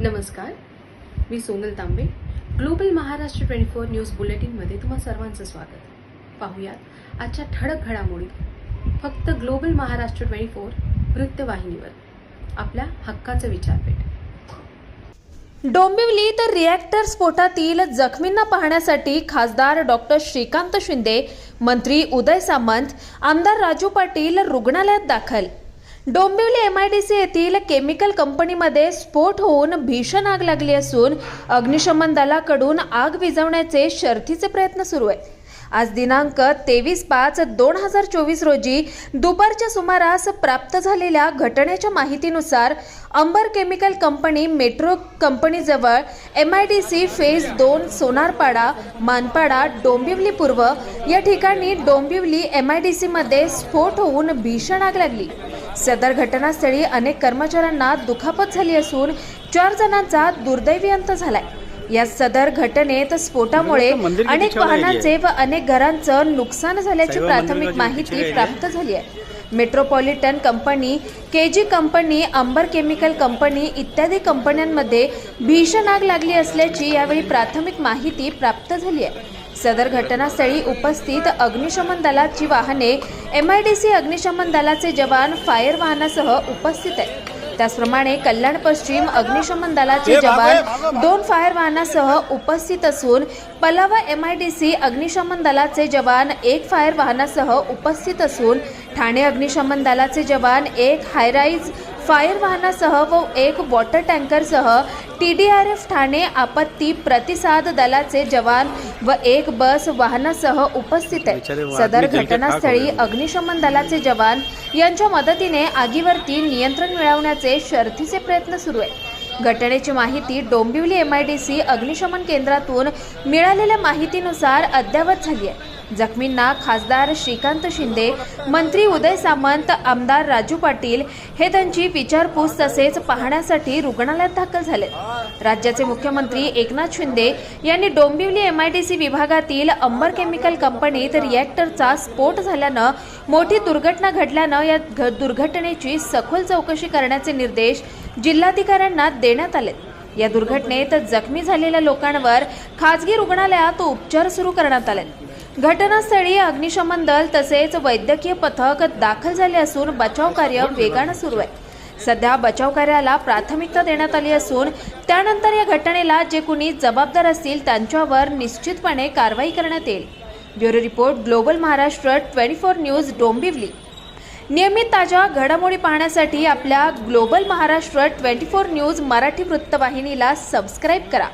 नमस्कार मी Sonal Tambe. Global Maharashtra twenty four news बुलेटिनमध्ये तुम्हा सर्वांचं स्वागत. पाहूयात आजच्या ठळक घडामोडी. फक्त ग्लोबल महाराष्ट्र ट्वेंटी फोर वृत्तवाहिनीवर. आपल्या हक्काचं विचारपेठ. डोंबिवली तर रिॲक्टर स्फोटातील जखमींना पाहण्यासाठी खासदार डॉक्टर श्रीकांत शिंदे मंत्री उदय सामंत आमदार राजू पाटील रुग्णालयात दाखल. Dombivli M I D C येथील केमिकल कंपनीमध्ये स्फोट होऊन भीषण आग लागली असून अग्निशमन दलाकडून आग विझवण्याचे शर्थीचे प्रयत्न सुरू आहेत आज दिनांक तेवीस पाच दोन हजार चोवीस रोजी दुपारच्या सुमारास प्राप्त झालेल्या घटनेच्या माहितीनुसार Ambar chemical company metro कंपनीजवळ M I D C phase दोन सोनारपाडा मानपाडा डोंबिवली पूर्व या ठिकाणी डोंबिवली एम आय डी सीमध्ये स्फोट होऊन भीषण आग लागली. सदर घटनास्थळी अनेक कर्मचाऱ्यांना दुखापत झाली असून चार जणांचा दुर्दैवी अंत झालाय. या सदर घटनेत स्फोटामुळे अनेक वाहनांचे व अनेक घरांचं नुकसान झाल्याची प्राथमिक माहिती प्राप्त झाली आहे. Metropolitan company K G company Amber chemical company इत्यादी कंपन्यांमध्ये भीषण आग लागली असल्याची यावेळी प्राथमिक माहिती प्राप्त झाली आहे. सदर घटनास्थळी उपस्थित अग्निशमन दलाची वाहने एम आय डी सी अग्निशमन दलाचे जवान फायर वाहनासह उपस्थित आहेत. त्याचप्रमाणे कल्याण पश्चिम अग्निशमन दलाचे जवान दोन फायर वाहनासह उपस्थित असून Palava M I D C अग्निशमन दलाचे जवान एक फायर वाहनासह उपस्थित असून ठाणे अग्निशमन दलाचे जवान एक हायराईज फायर वाहनासह व एक water टँकरसह T D R F Thane आपत्ती प्रतिसाद दलाचे जवान व एक बस वाहनासह उपस्थित आहेत. सदर घटनास्थळी अग्निशमन दलाचे जवान यांच्या मदतीने आगीवरती नियंत्रण मिळवण्याचे शर्थीचे प्रयत्न सुरू आहेत. घटनेची माहिती Dombivli M I D C अग्निशमन केंद्रातून मिळालेल्या माहितीनुसार अद्ययावत झाली आहे. जखमींना खासदार श्रीकांत शिंदे मंत्री उदय सामंत आमदार राजू पाटील हे त्यांची विचारपूस तसेच पाहण्यासाठी रुग्णालयात दाखल झाले. राज्याचे मुख्यमंत्री एकनाथ शिंदे यांनी डोंबिवली एमआयडीसी विभागातील अंबर केमिकल कंपनीत रिॲक्टरचा स्फोट झाल्यानं मोठी दुर्घटना घडल्यानं या घ- दुर्घटनेची सखोल चौकशी करण्याचे निर्देश जिल्हाधिकाऱ्यांना देण्यात आले या दुर्घटनेत जखमी झालेल्या लोकांवर खाजगी रुग्णालयात उपचार सुरू करण्यात आले. घटनास्थळी अग्निशमन दल तसेच वैद्यकीय पथक दाखल झाले असून बचाव कार्य वेगानं सुरू आहे. सध्या बचाव कार्याला प्राथमिकता देण्यात आली असून त्यानंतर या घटनेला जे कुणी जबाबदार असतील त्यांच्यावर निश्चितपणे कारवाई करण्यात येईल. Bureau report global Maharashtra twenty four news Dombivli. नियमित ताज्या घडामोडी पाहण्यासाठी आपल्या global Maharashtra twenty four news Marathi वृत्तवाहिनीला सबस्क्राईब करा.